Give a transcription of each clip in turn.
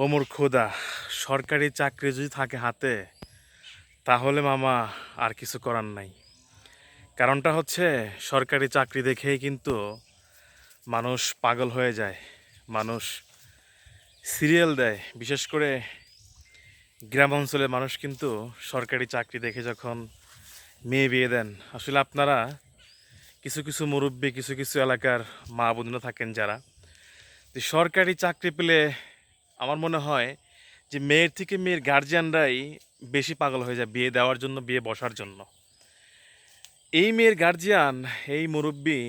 ও মোর খোদা, সরকারি চাকরি যদি থাকে হাতে, তাহলে মামা আর কিছু করার নাই। কারণটা হচ্ছে, সরকারি চাকরি দেখেই কিন্তু মানুষ পাগল হয়ে যায়। মানুষ সিরিয়াল দেয়। বিশেষ করে গ্রাম অঞ্চলের মানুষ কিন্তু সরকারি চাকরি দেখে যখন মেয়ে বিয়ে দেন, আসলে আপনারা কিছু কিছু মুরব্বী, কিছু কিছু এলাকার মা বোনরা থাকেন যারা। সরকারি চাকরি পেলে আমার মনে হয় যে মেয়ের থেকে মেয়ের গার্জিয়ানরাই বেশি পাগল হয়ে যায় বিয়ে দেওয়ার জন্য, বিয়ে বসার জন্য। এই মেয়ের গার্জিয়ান এই মুরব্বী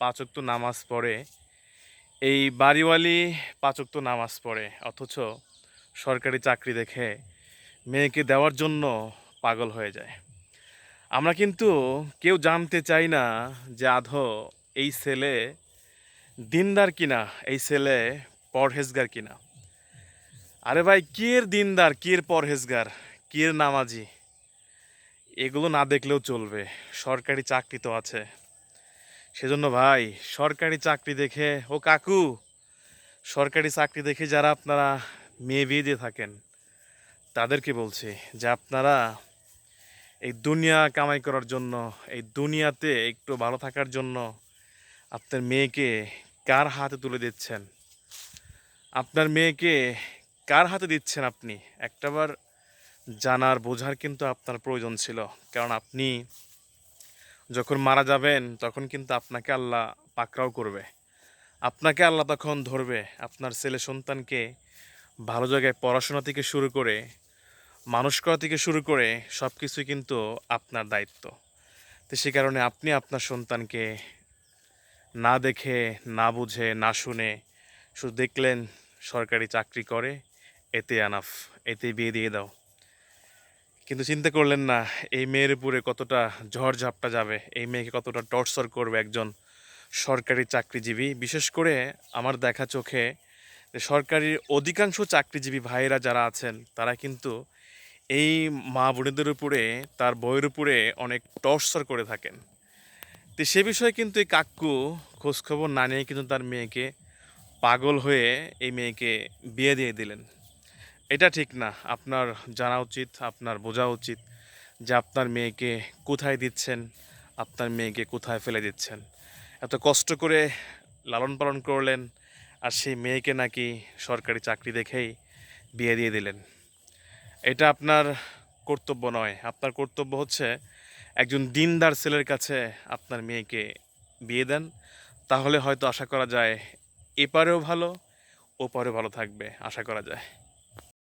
পাঁচক্ত নামাজ পড়ে, এই বাড়িওয়ালি পাঁচক্ত নামাজ পড়ে, অথচ সরকারি চাকরি দেখে মেয়েকে দেওয়ার জন্য পাগল হয়ে যায়। আমরা কিন্তু কেউ জানতে চাই না যে আধো এই ছেলে দিনদার কিনা, এই ছেলে পরহেজগার কিনা। আরে ভাই, কির দিনদার, কির পরহেজগার, কির নামাজি? এগুলো না দেখলেও চলবে। সরকারি চাকরি তো আছে। সেজন্য ভাই, সরকারি চাকরি দেখে, ও কাকু, সরকারি চাকরি দেখে যারা আপনারা মেয়ে বিয়ে দিয়ে থাকেন, তাদেরকে বলছি যে আপনারা এই দুনিয়া কামাই করার জন্য, এই দুনিয়াতে একটু ভালো থাকার জন্য আপনার মেয়েকে কার হাতে তুলে দিচ্ছেন? আপনার মেয়েকে কার হাতে দিচ্ছেন আপনি? একটাবার জানার, বোঝার কিন্তু আপনার প্রয়োজন ছিল। কারণ আপনি যখন মারা যাবেন, তখন কিন্তু আপনাকে আল্লাহ পাকড়াও করবে। আপনাকে আল্লাহ তখন ধরবে। আপনার ছেলে সন্তানকে ভালো জায়গায় পড়াশোনা থেকে শুরু করে, মানুষ করা থেকে শুরু করে সব কিছুই কিন্তু আপনার দায়িত্ব। তো সে কারণে আপনি আপনার সন্তানকে না দেখে, না বুঝে, না শুনে, শুধু দেখলেন সরকারি চাকরি করে এতে আনাফ এতে বিয়ে দিয়ে দাও। কিন্তু চিন্তা করলেন না, এই মেয়ের উপরে কতটা ঝড় ঝাপটা যাবে, এই মেয়েকে কতটা টর্চার করবে একজন সরকারি চাকরিজীবী। বিশেষ করে আমার দেখা চোখে যে সরকারি অধিকাংশ চাকরিজীবী ভাইয়েরা যারা আছেন, তারা কিন্তু এই মা বোনেদের উপরে, তার বইয়ের উপরে অনেক টর্চার করে থাকেন। তো সে বিষয়ে কিন্তু এই কাকু খোঁজখবর না নিয়ে কিন্তু তার মেয়েকে পাগল হয়ে এই মেয়েকে বিয়ে দিয়ে দিলেন। এটা ঠিক না। আপনার জানা উচিত, আপনার বোঝা উচিত যে আপনার মেয়েকে কোথায় দিচ্ছেন, আপনার মেয়েকে কোথায় ফেলে দিচ্ছেন। এত কষ্ট করে লালন পালন করলেন আর সেই মেয়েকে নাকি সরকারি চাকরি দেখেই বিয়ে দিয়ে দিলেন। এটা আপনার কর্তব্য নয়। আপনার কর্তব্য হচ্ছে একজন দিনদার ছেলের কাছে আপনার মেয়েকে বিয়ে দেন। তাহলে হয়তো আশা করা যায় এপারেও ভালো, ওপারেও ভালো থাকবে, আশা করা যায়।